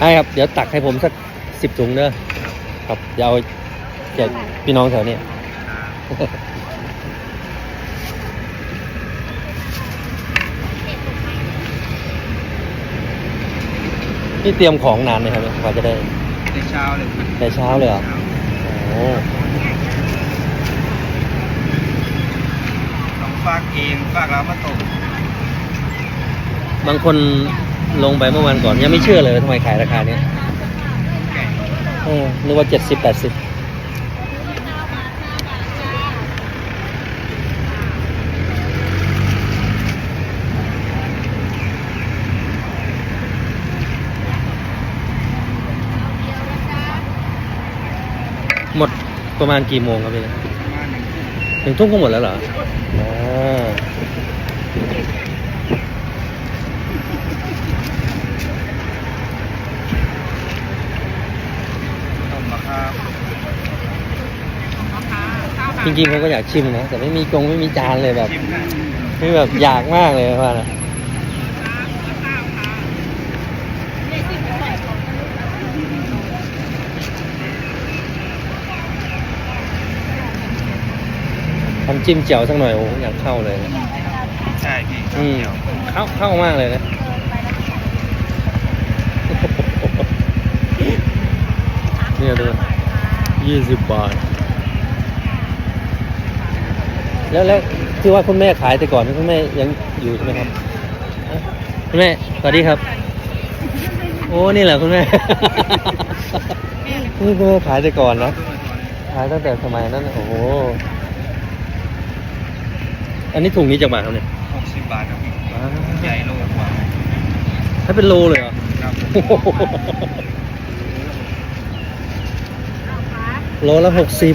ใช่ครับ เดี๋ยวตักให้ผมสักสิบถุงเนอะครับเดี๋ยวเอาแจกพี่น้องแถวเนี้ย นี่เตรียมของนานไหมครับกว่าจะได้ในเช้าเลยแต่เช้าเลยเหรอ โอ้ต้องฝากเองฝากเรามาตก บางคน ลงไปเมื่อวันก่อน ยังไม่เชื่อเลยทำไมขายราคาเนี้ยเออนึกว่าเจ็ดสิบแปดสิบหมดประมาณกี่โมงครับพี่ประมาณหนึ่งถึงทุ่มก็หมดแล้วเหรออ่า ต้มมะขาม จริงๆผมก็อยากชิมนะแต่ไม่มีกรงไม่มีจานเลยแบบชิมนะนี่แบบอยากมากเลยว่านะทำจิ้มเจียวสักหน่อยโอ้อยากเข้าเลยนะใช่พี่อืมเดี๋ยวเข้าเข้ามากเลยนะเนี่ยดูยี่สิบบาท แล้วแล้วที่ว่าคุณแม่ขายแต่ก่อนนี่คุณแม่ยังอยู่ใช่ไหมครับฮะคุณแม่สวัสดีครับ โอ้นี่แหละคุณแม่นี่คุณแม่ขายแต่ก่อนนะขายตั้งแต่สมัยนั้นน่ะโอ้โหอันนี้ถุงนี้จากบาทครับเนี่ยหกสิบบาทครับพี่อ้าวใหญ่โลกว่าถ้าเป็นโลเลยเหรอครับโอ้โหโลละหกสิบ